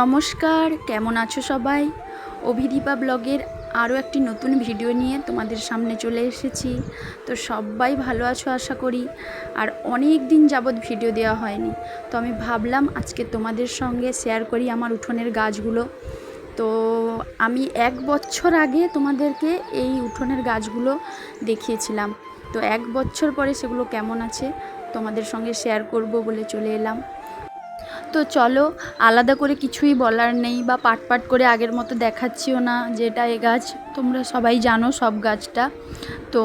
নমস্কার, কেমন আছো সবাই? অভিদীপা ব্লগের আরও একটি নতুন ভিডিও নিয়ে তোমাদের সামনে চলে এসেছি। তো সবাই ভালো আছো আশা করি, আর অনেক দিন যাবৎ ভিডিও দেওয়া হয়নি। তো আমি ভাবলাম আজকে তোমাদের সঙ্গে শেয়ার করি আমার উঠোনের গাছগুলো। তো আমি এক বছর আগে তোমাদেরকে এই উঠোনের গাছগুলো দেখিয়েছিলাম। তো এক বছর পরে সেগুলো কেমন আছে তোমাদের সঙ্গে শেয়ার করব বলে চলে এলাম। তো চলো, আলাদা করে কিছুই বলার নেই বা পাট পাট করে আগের মতো দেখাচ্ছিও না যেটা এ গাছ। তোমরা সবাই জানো সব গাছটা। তো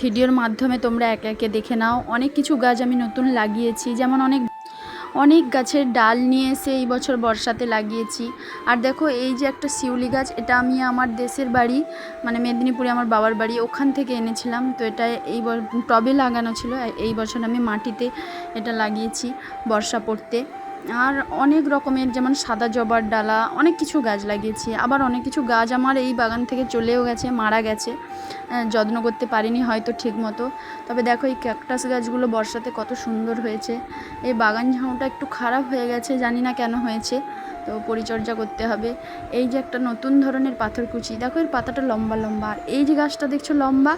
ভিডিওর মাধ্যমে তোমরা একে একে দেখে নাও। অনেক কিছু গাছ আমি নতুন লাগিয়েছি, যেমন অনেক অনেক গাছের ডাল নিয়ে এসে এই বছর বর্ষাতে লাগিয়েছি। আর দেখো, এই যে একটা শিউলি গাছ, এটা আমি আমার দেশের বাড়ি মানে মেদিনীপুরে আমার বাবার বাড়ি, ওখান থেকে এনেছিলাম। তো এটা এই টবে লাগানো ছিল। এই বছর আমি মাটিতে এটা লাগিয়েছি বর্ষা পড়তে। আর অনেক রকমের, যেমন সাদা জবার ডালা, অনেক কিছু গাছ লাগিয়েছি। আবার অনেক কিছু গাছ আমার এই বাগান থেকে চলেও গেছে, মারা গেছে। যত্ন করতে পারিনি হয়তো ঠিক মতো তবে দেখো এই ক্যাকটাস গাছগুলো বর্ষাতে কত সুন্দর হয়েছে। এই বাগান ঝাউটা একটু খারাপ হয়ে গেছে, জানি না কেন হয়েছে। তো পরিচর্যা করতে হবে। এই যে একটা নতুন ধরনের পাথরকুচি দেখো এর পাতাটা লম্বা লম্বা। আর এই যে গাছটা দেখছ লম্বা,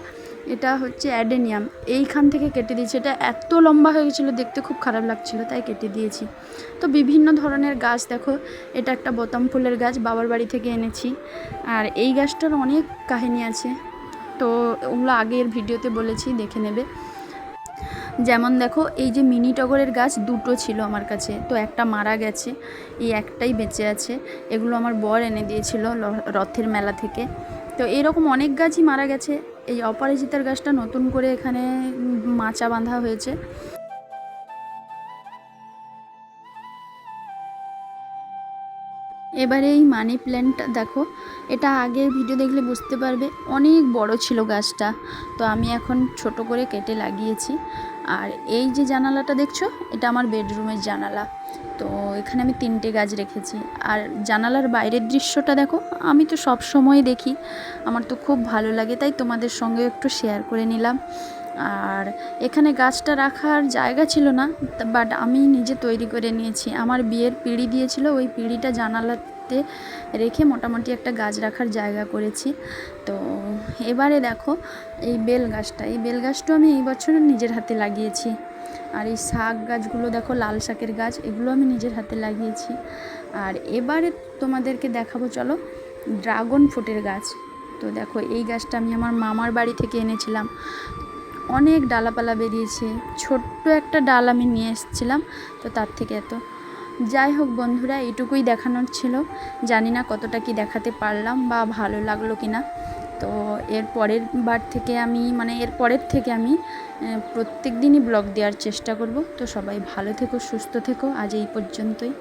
এটা হচ্ছে অ্যাডেনিয়াম। এইখান থেকে কেটে দিয়েছি। এটা এত লম্বা হয়ে গেছিল, দেখতে খুব খারাপ লাগছিল, তাই কেটে দিয়েছি। তো বিভিন্ন ধরনের গাছ দেখো, এটা একটা বোতাম ফুলের গাছ, বাবার বাড়ি থেকে এনেছি। আর এই গাছটার অনেক কাহিনী আছে। তো ওগুলো আগের ভিডিওতে বলেছি, দেখে নেবে। যেমন দেখো, এই যে মিনি টগরের গাছ দুটো ছিল আমার কাছে, তো একটা মারা গেছে, এই একটাই বেঁচে আছে, এগুলো আমার বর এনে দিয়েছিল রথের মেলা থেকে। তো এরকম অনেক গাছই মারা গেছে, এই অপরাজিতার গাছটা নতুন করে এখানে মাচা বাঁধা হয়েছে। এবারে এই মানি প্ল্যান্টটা দেখো, এটা আগের ভিডিও দেখলে বুঝতে পারবে, অনেক বড় ছিল গাছটা, তো আমি এখন ছোট করে কেটে লাগিয়েছি। আর এই যে জানালাটা দেখছ, এটা আমার বেডরুমের জানালা। তো এখানে আমি তিনটে গাছ রেখেছি। আর জানালার বাইরের দৃশ্যটা দেখো, আমি তো সব সময় দেখি। আমার তো খুব ভালো লাগে, তাই তোমাদের সঙ্গে একটু শেয়ার করে নিলাম। আর এখানে গাছটা রাখার জায়গা ছিল না বাট আমি নিজে তৈরি করে নিয়েছি। আমার বিয়ের পিঁড়ি দিয়েছিল, ওই পিঁড়িটা জানালাতে রেখে মোটামুটি একটা গাছ রাখার জায়গা করেছি। তো এবারে দেখো এই বেল গাছটা, এই বেল গাছটাও আমি এই বছর নিজের হাতে লাগিয়েছি। আর এই শাক গাছগুলো দেখো, লাল শাকের গাছ, এগুলো আমি নিজের হাতে লাগিয়েছি। আর এবারে তোমাদেরকে দেখাবো, চলো, ড্রাগন ফ্রুটের গাছ। তো দেখো, এই গাছটা আমি আমার মামার বাড়ি থেকে এনেছিলাম। অনেক ডালাপালা বেরিয়েছে, ছোট্ট একটা ডাল আমি নিয়ে এসেছিলাম, তো তার থেকে এত। যাই হোক বন্ধুরা এটুকুই দেখানোর ছিল। জানি না কতটা কি দেখাতে পারলাম বা ভালো লাগল কি না তো এর পরের বার থেকে আমি মানে এর পরের থেকে আমি প্রত্যেক দিনই ব্লগ দেওয়ার চেষ্টা করব। তো সবাই ভালো থেকো, সুস্থ থেকো। আজ এই পর্যন্তই।